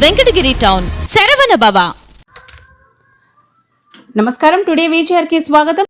Venkatagiri town Saravana Bhava నమస్కారం today వీచర్కి స్వాగతం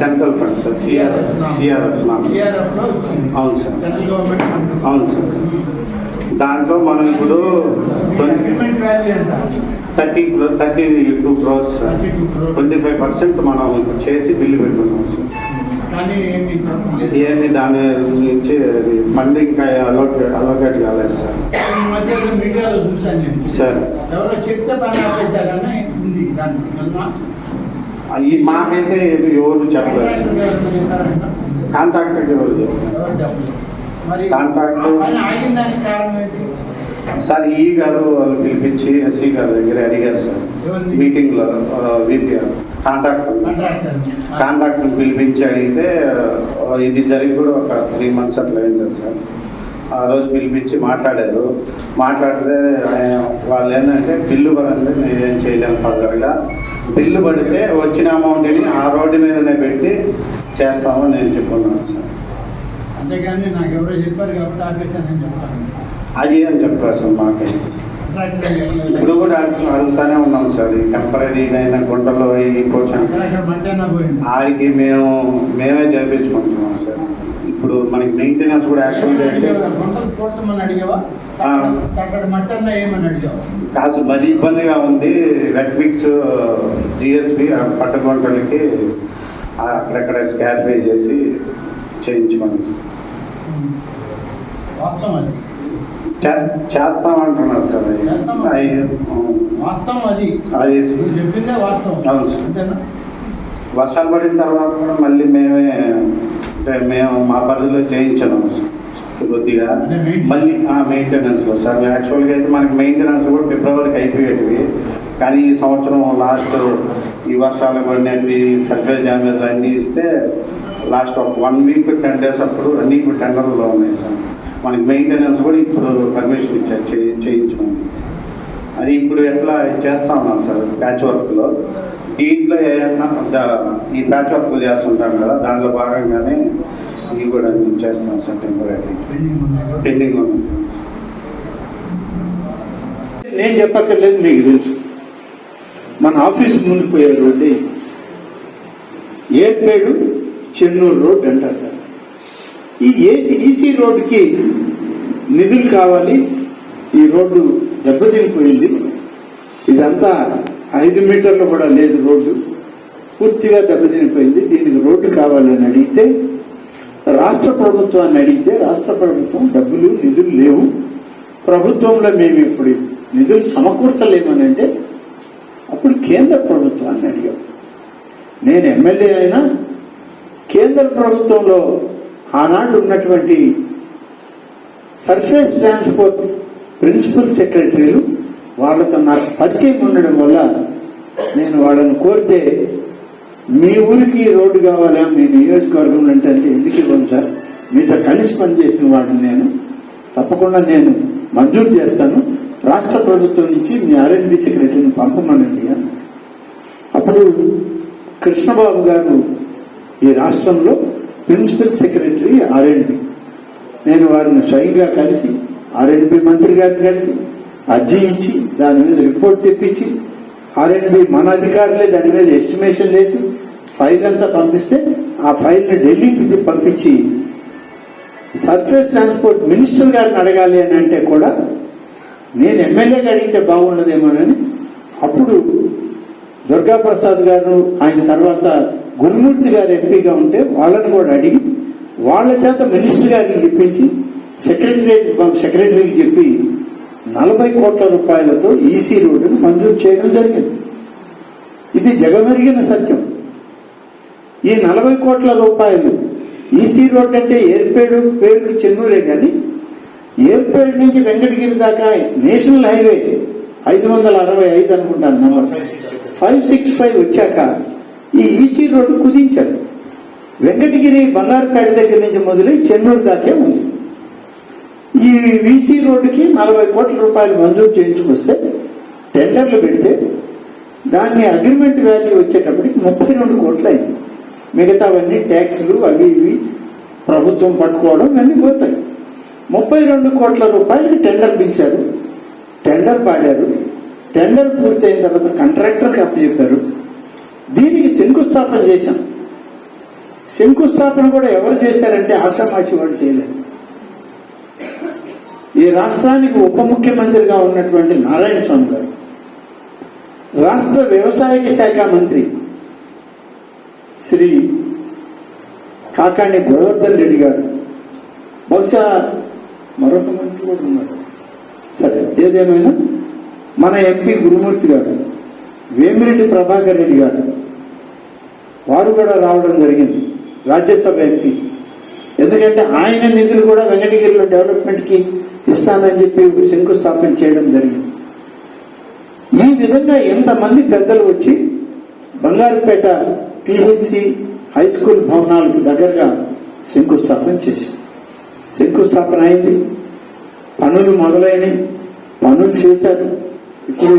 central funds sir CRF CRF అవును సార్. ఫండ్. అవును సార్. దాంట్లో మనం ఇప్పుడు thirty thirty two crores sir. 32 crores. Twenty five percent మనం చేసి బిల్లు పెట్టుకున్నాం సార్. ఏమి దాని నుంచి ఫండింగ్ అలోకేట్ అలోకేట్ కాలేదు సార్. సార్. ఎవరో చెప్తే పని ఉంది అవి మాకైతే ఎవరు చెప్పలేదు కాంట్రాక్టర్ సార్ ఎవరు? కాంట్రాక్టర్ సార్ ఈ గారు వాళ్ళు పిలిపించి ఎస్సీ గారి దగ్గర అడిగారు సార్? మీటింగ్లో విపిఆర్ కాంట్రాక్టర్ కాంట్రాక్టర్ కాంట్రాక్ట్ని పిలిపించి అడిగితే ఇది జరిగి కూడా ఒక త్రీ మంత్స్ అట్లా అయింది సార్. ఆ రోజు పిలిపించి మాట్లాడారు. మాట్లాడితే ఆయన వాళ్ళు ఏంటంటే బిల్లు పడింది మేము ఏం చేయలేము ఫర్దర్గా. బిల్లు పడితే వచ్చిన అమౌంట్ని ఆ రోడ్డు మీదనే పెట్టి చేస్తామని నేను చెప్పుకున్నాను సార్. అంతేగాని నాకు ఎవరో చెప్పారు కాబట్టి ఆపేశానని చెప్పాను అది అని చెప్పారు సార్ చెప్పలేదు. ఇప్పుడు కూడా అడుగుతానే ఉన్నాం సార్. ఈ టెంపరీగా అయిన గుంటలో పోయింది. ఆడికి మేము మేమే చేయించుకుంటున్నాం సార్. ఇప్పుడు మనకి మెయింటెనెన్స్ కూడా యాక్చువల్గా కాస్త మరీ ఇబ్బందిగా ఉంది. వెట్ మిక్స్ జిఎస్పి పట్టుకుంటలకి అక్కడక్కడ స్కార్పే చేసి చేయించుకోండి వాస్తవం అది. చే- చేస్తామంటున్నారు సార్. వాస్తవం అది. అది. నువ్వు చెప్పిందే వాస్తవం. అవును సార్. అంతేనా? వర్షాలు పడిన తర్వాత కూడా మళ్ళీ మేమే అంటే మేము మా పరిధిలో చేయించాము కొద్దిగా. మళ్ళీ మెయింటెనెన్స్లో సార్. యాక్చువల్గా అయితే మనకి మెయింటెనెన్స్ కూడా ఫిబ్రవరికి అయిపోయేటివి. కానీ ఈ సంవత్సరం లాస్ట్ ఈ వర్షాలు పడినవి సర్ఫేస్ డ్యామేజ్ అన్నీ ఇస్తే లాస్ట్ ఒక వన్ వీక్ టెన్ డేస్ అప్పుడు అన్నీ ఇప్పుడు టెండర్లో ఉన్నాయి సార్. మనకి మెయింటెనెన్స్ కూడా ఇప్పుడు పర్మిషన్ ఇచ్చారు చేయించడం అది ఇప్పుడు ఎట్లా చేస్తా ఉన్నాం సార్ ప్యాచ్ వర్క్లో దీంట్లో ఏమన్నా ఈ ప్యాచ్ వర్క్ చేస్తుంటాం కదా దాంట్లో భాగంగానే ఇది కూడా మేము చేస్తాం సార్ టెంపరీ పెండింగ్ నేను చెప్పక్కర్లేదు మీకు తెలుసు. మన ఆఫీస్ ముందు పోయే రోడ్డు ఏర్పేడు చెన్నూరు రోడ్ అంటారు కదా. ఈ ఏసీ ఈసీ రోడ్డుకి నిధులు కావాలి. ఈ రోడ్డు దెబ్బతినిపోయింది. ఇదంతా ఐదు మీటర్లు కూడా లేదు రోడ్డు. పూర్తిగా దెబ్బతినిపోయింది. దీనికి రోడ్డు కావాలని అడిగితే రాష్ట్ర ప్రభుత్వాన్ని అడిగితే రాష్ట్ర ప్రభుత్వం డబ్బులు నిధులు లేవు. ప్రభుత్వంలో మేము ఇప్పుడు నిధులు సమకూర్చలేమని అంటే అప్పుడు కేంద్ర ప్రభుత్వాన్ని అడిగాం. నేను ఎమ్మెల్యే అయినా కేంద్ర ప్రభుత్వంలో ఆనాడు ఉన్నటువంటి సర్ఫేస్ ట్రాన్స్పోర్ట్ ప్రిన్సిపల్ సెక్రటరీలు వాళ్ళతో నాకు పరిచయం ఉండడం వల్ల నేను వాళ్ళని కోరితే మీ ఊరికి రోడ్డు కావాలా? మీ నియోజకవర్గం అంటే ఎందుకు ఇవ్వను సార్? మీతో కలిసి పనిచేసిన వాడిని నేను. తప్పకుండా నేను మంజూరు చేస్తాను. రాష్ట్ర ప్రభుత్వం నుంచి మీ ఆర్ఎండ్బి సెక్రటరీని పంపమనండి అన్నారు. అప్పుడు కృష్ణబాబు గారు ఈ రాష్ట్రంలో ప్రిన్సిపల్ సెక్రటరీ ఆర్ఎండ్బి. నేను వారిని స్వయంగా కలిసి ఆర్ఎండ్బి మంత్రి గారిని కలిసి అర్జీ ఇచ్చి దాని మీద రిపోర్ట్ తెప్పించి ఆర్ఎండ్బి మన అధికారులే దాని మీద ఎస్టిమేషన్ వేసి ఫైల్ అంతా పంపిస్తే ఆ ఫైల్ని ఢిల్లీకి పంపించి సర్ఫేస్ ట్రాన్స్పోర్ట్ మినిస్టర్ గారిని అడగాలి అని అంటే కూడా నేను ఎమ్మెల్యేగా అడిగితే బాగుండదేమోనని అప్పుడు దుర్గా ప్రసాద్ గారు ఆయన తర్వాత గురుమూర్తి గారు ఎంపీగా ఉంటే వాళ్ళని కూడా అడిగి వాళ్ళ చేత మినిస్టర్ గారికి చెప్పించి సెక్రటరీ సెక్రటరీకి చెప్పి నలభై కోట్ల రూపాయలతో ఈసీ రోడ్డును మంజూరు చేయడం జరిగింది. ఇది జగమెరిగిన సత్యం. ఈ నలభై కోట్ల రూపాయలు ఈసీ రోడ్ అంటే ఏర్పేడు పేరుకి చెన్నూరే కానీ ఏర్పేడు నుంచి వెంకటగిరి దాకా నేషనల్ హైవే ఐదు వందల అరవై ఐదు అనుకుంటాను నంబర్. ఫైవ్ సిక్స్ ఫైవ్ వచ్చాక ఈ ఈసీ రోడ్డు కుదించారు. వెంకటగిరి బంగారుపేట దగ్గర నుంచి మొదలై చెన్నూరు దాకే ఉంది. ఈ వీసీ రోడ్డుకి నలభై కోట్ల రూపాయలు మంజూరు చేయించుకొస్తే టెండర్లు పెడితే దాన్ని అగ్రిమెంట్ వాల్యూ వచ్చేటప్పటికి ముప్పై రెండు కోట్లు అయింది మిగతావన్నీ ట్యాక్సులు అవి ఇవి ప్రభుత్వం పట్టుకోవడం ఇవన్నీ పోతాయి. ముప్పై రెండు కోట్ల రూపాయలకి టెండర్ పిలిచారు. టెండర్ పాడారు. టెండర్ పూర్తయిన తర్వాత కాంట్రాక్టర్కి అప్పచెప్పారు. దీనికి శంకుస్థాపన చేశాం. శంకుస్థాపన కూడా ఎవరు చేశారంటే ఆశ్రమాషి వాళ్ళు చేయలేదు. ఈ రాష్ట్రానికి ఉప ముఖ్యమంత్రిగా ఉన్నటువంటి నారాయణ స్వామి గారు రాష్ట్ర వ్యవసాయ శాఖ మంత్రి శ్రీ కాకాణి గోవర్ధన్ రెడ్డి గారు బహుశా మరొక మంత్రి కూడా ఉన్నారు. సరే ఏదేమైనా మన ఎంపీ గురుమూర్తి గారు వేమిరెడ్డి ప్రభాకర్ రెడ్డి గారు వారు కూడా రావడం జరిగింది. రాజ్యసభ ఎంపీ. ఎందుకంటే ఆయన నిధులు కూడా వెంకటగిరిలో డెవలప్మెంట్కి ఇస్తానని చెప్పి శంకుస్థాపన చేయడం జరిగింది. ఈ విధంగా ఎంతమంది పెద్దలు వచ్చి బంగారుపేట టీహెచ్సి హై స్కూల్ భవనాలకు దగ్గరగా శంకుస్థాపన చేశారు. శంకుస్థాపన అయింది. పనులు మొదలైనవి పనులు చేశారు. ఇప్పుడు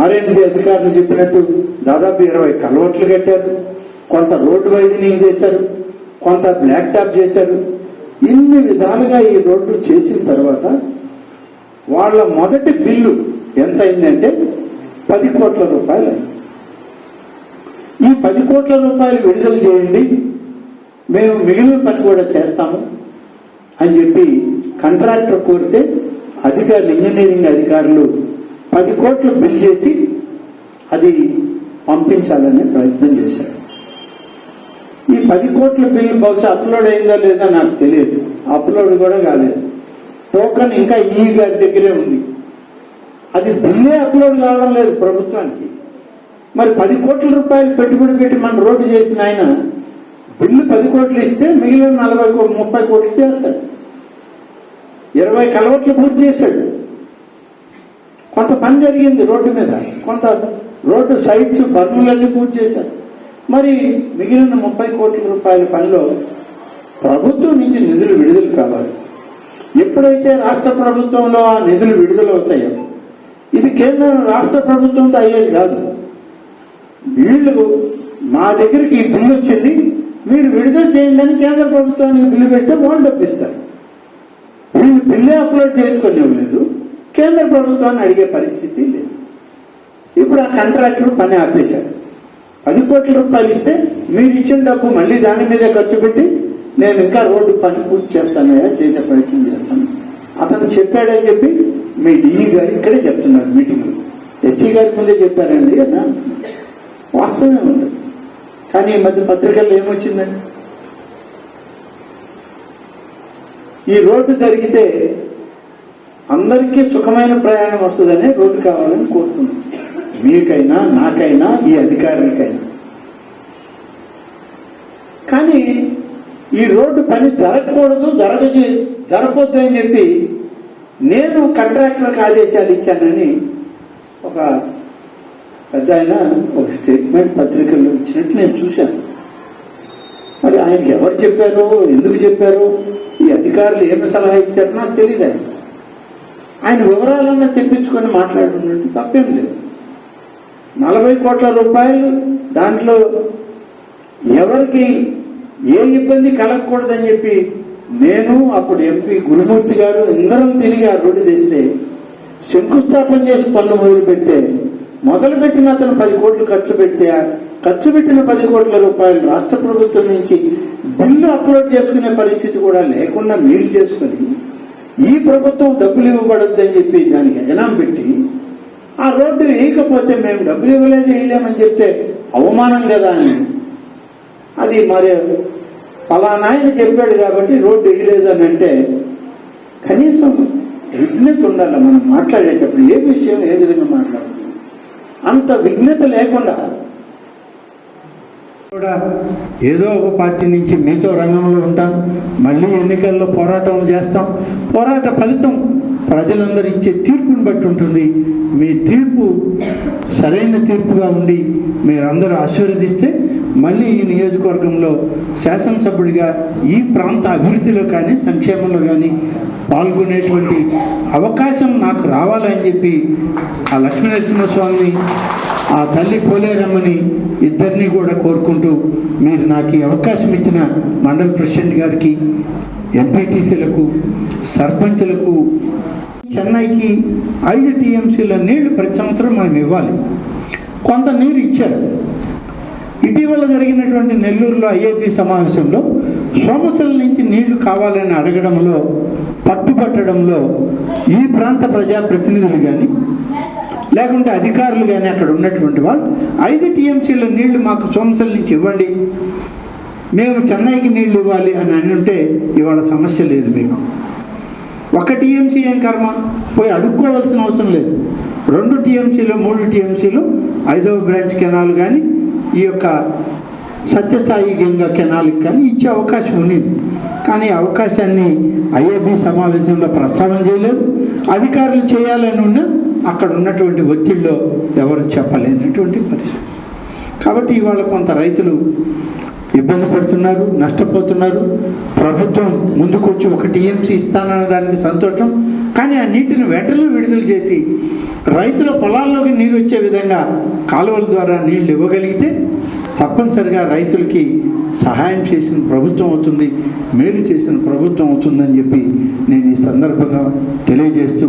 ఆర్ఎండ్బి అధికారులు చెప్పినట్టు దాదాపు ఇరవై కలవట్లు కట్టారు. కొంత రోడ్డు వైడనింగ్ చేశారు? కొంత బ్లాక్ టాప్ చేశారు. ఇన్ని విధాలుగా ఈ రోడ్డు చేసిన తర్వాత వాళ్ళ మొదటి బిల్లు ఎంత అయిందంటే పది కోట్ల రూపాయలు ఈ పది కోట్ల రూపాయలు విడుదల చేయండి. మేము మిగిలిన పని కూడా చేస్తాము అని చెప్పి కాంట్రాక్టర్ కోరితే అధికారులు ఇంజనీరింగ్ అధికారులు పది కోట్లు బిల్ చేసి అది పంపించాలనే ప్రయత్నం చేశారు. పది కోట్ల బిల్లు బహుశా అప్లోడ్ అయిందో లేదో నాకు తెలియదు. అప్లోడ్ కూడా కాలేదు. టోకన్ ఇంకా ఈ గారి దగ్గరే ఉంది. అది బిల్లే అప్లోడ్ కావడం లేదు ప్రభుత్వానికి. మరి పది కోట్ల రూపాయలు పెట్టుబడి పెట్టి మన రోడ్డు చేసిన ఆయన బిల్లు పది కోట్లు ఇస్తే మిగిలిన నలభై కో- ముప్పై కోట్లు చేస్తాడు. ఇరవై కలవట్లు పూర్తి చేశాడు. కొంత పని జరిగింది రోడ్డు మీద. కొంత రోడ్డు సైడ్స్ బర్ములన్నీ పూర్తి చేశారు మరి మిగిలిన ముప్పై కోట్ల రూపాయల పనిలో ప్రభుత్వం నుంచి నిధులు విడుదల కావాలి. ఎప్పుడైతే రాష్ట్ర ప్రభుత్వంలో ఆ నిధులు విడుదలవుతాయో ఇది కేంద్ర రాష్ట్ర ప్రభుత్వంతో అయ్యేది కాదు. వీళ్ళు మా దగ్గరికి ఈ బిల్లు వచ్చింది మీరు విడుదల చేయండి అని కేంద్ర ప్రభుత్వానికి బిల్లు పెడితే వాళ్ళు డబ్బిస్తారు. వీళ్ళు బిల్లే అప్లోడ్ చేసుకోలేవు కేంద్ర ప్రభుత్వాన్ని అడిగే పరిస్థితి లేదు. ఇప్పుడు ఆ కాంట్రాక్టర్ పని ఆపేశారు. పది కోట్ల రూపాయలు ఇస్తే మీరు ఇచ్చిన డబ్బు మళ్ళీ దాని మీదే ఖర్చు పెట్టి నేను ఇంకా రోడ్డు పని పూర్తి చేస్తానయ్యా చేసే ప్రయత్నం చేస్తాను. అతను చెప్పాడని చెప్పి మీ డిఈ గారు ఇక్కడే చెప్తున్నారు మీటింగ్లో ఎస్సీ గారి ముందే చెప్పారండి అన్న. వాస్తవమే ఉంది. కానీ ఈ మధ్య పత్రికల్లో ఏమొచ్చిందండి? ఈ రోడ్డు జరిగితే అందరికీ సుఖమైన ప్రయాణం వస్తుందనే రోడ్డు కావాలని కోరుకున్నాం మీకైనా నాకైనా ఈ అధికారులకైనా. కానీ ఈ రోడ్డు పని జరగకూడదు జరగ జరగొద్దు అని చెప్పి నేను కాంట్రాక్టర్కి ఆదేశాలు ఇచ్చానని ఒక పెద్ద ఆయన ఒక స్టేట్మెంట్ పత్రికల్లో ఇచ్చినట్టు నేను చూశాను. మరి ఆయనకి ఎవరు చెప్పారు ఎందుకు చెప్పారు ఈ అధికారులు ఏమి సలహా ఇచ్చారో నాకు తెలియదు ఆయన. ఆయన వివరాలన్నా తెప్పించుకొని మాట్లాడుతున్నట్టు తప్పేం లేదు. నలభై కోట్ల రూపాయలు దాంట్లో ఎవరికి ఏ ఇబ్బంది కలగకూడదని చెప్పి నేను అప్పుడు ఎంపీ గురుమూర్తి గారు ఇందరం తిరిగి ఆ రోడ్డు తెస్తే శంకుస్థాపన చేసి పనులు మొదలు పెడితే మొదలు పెట్టిన అతను పది కోట్లు ఖర్చు పెడితే ఆ ఖర్చు పెట్టిన పది కోట్ల రూపాయలు రాష్ట్ర ప్రభుత్వం నుంచి బిల్లు అప్లోడ్ చేసుకునే పరిస్థితి కూడా లేకుండా మీరు చేసుకుని ఈ ప్రభుత్వం డబ్బులు ఇవ్వబడద్దని చెప్పి దానికి ఎగనాం పెట్టి ఆ రోడ్డు వేయకపోతే మేము డబ్బులు ఇవ్వలేదు వేయలేమని చెప్తే అవమానం కదా అని. అది మరి పలానాయన చెప్పాడు కాబట్టి రోడ్డు వేయలేదు అని అంటే కనీసం విఘ్నత ఉండాలి మనం మాట్లాడేటప్పుడు. ఏ విషయం ఏ విధంగా మాట్లాడుతుంది? అంత విఘ్నత లేకుండా కూడా ఏదో ఒక పార్టీ నుంచి మీతో రంగంలో ఉంటాం మళ్ళీ ఎన్నికల్లో పోరాటం చేస్తాం. పోరాట ఫలితం ప్రజలందరూ ఇచ్చే తీర్పుని బట్టి ఉంటుంది. మీ తీర్పు సరైన తీర్పుగా ఉండి మీరందరూ ఆశీర్వదిస్తే మళ్ళీ ఈ నియోజకవర్గంలో శాసనసభ్యుడిగా ఈ ప్రాంత అభివృద్ధిలో కానీ సంక్షేమంలో కానీ పాల్గొనేటువంటి అవకాశం నాకు రావాలని చెప్పి ఆ లక్ష్మీనరసింహస్వామిని ఆ తల్లి పోలేరమ్మని ఇద్దరిని కూడా కోరుకుంటూ మీరు నాకు ఈ అవకాశం ఇచ్చిన మండల ప్రెసిడెంట్ గారికి ఎంపీటీసీలకు సర్పంచులకు చెన్నైకి ఐదు టీఎంసీల నీళ్ళు ప్రతి సంవత్సరం మనం ఇవ్వాలి. కొంత నీరు ఇచ్చారు. ఇటీవల జరిగినటువంటి నెల్లూరులో ఐఐటి సమావేశంలో సోమశిల నుంచి నీళ్ళు కావాలని అడగడంలో పట్టుబట్టడంలో ఈ ప్రాంత ప్రజాప్రతినిధులు కానీ లేకుంటే అధికారులు కానీ అక్కడ ఉన్నటువంటి వాళ్ళు ఐదు టీఎంసీల నీళ్ళు మాకు సోమశిల నుంచి ఇవ్వండి. మేము చెన్నైకి నీళ్ళు ఇవ్వాలి అని అని ఉంటే ఇవాళ సమస్య లేదు మీకు. ఒక టీఎంసీ ఏం కర్మ? పోయి అడుక్కోవాల్సిన అవసరం లేదు. రెండు టీఎంసీలు మూడు టీఎంసీలు ఐదవ బ్రాంచ్ కెనాల్ కానీ ఈ యొక్క సత్యసాయి గంగా కెనాల్కి కానీ ఇచ్చే అవకాశం ఉన్నది. కానీ అవకాశాన్ని ఐఏబీ సమావేశంలో ప్రస్తావన చేయలేదు. అధికారులు చేయాలని ఉన్నా అక్కడ ఉన్నటువంటి ఒత్తిడిలో ఎవరు చెప్పలేనటువంటి పరిస్థితి. కాబట్టి ఇవాళ కొంత రైతులు ఇబ్బంది పడుతున్నారు నష్టపోతున్నారు. ప్రభుత్వం ముందుకొచ్చి ఒక టీఎంసీ ఇస్తానన్న దానికి సంతోషం. కానీ ఆ నీటిని వెంటనే విడుదల చేసి రైతుల పొలాల్లోకి నీరు వచ్చే విధంగా కాలువల ద్వారా నీళ్ళు ఇవ్వగలిగితే తప్పనిసరిగా రైతులకి సహాయం చేసిన ప్రభుత్వం అవుతుంది మేలు చేసిన ప్రభుత్వం అవుతుందని చెప్పి నేను ఈ సందర్భంగా తెలియజేస్తూ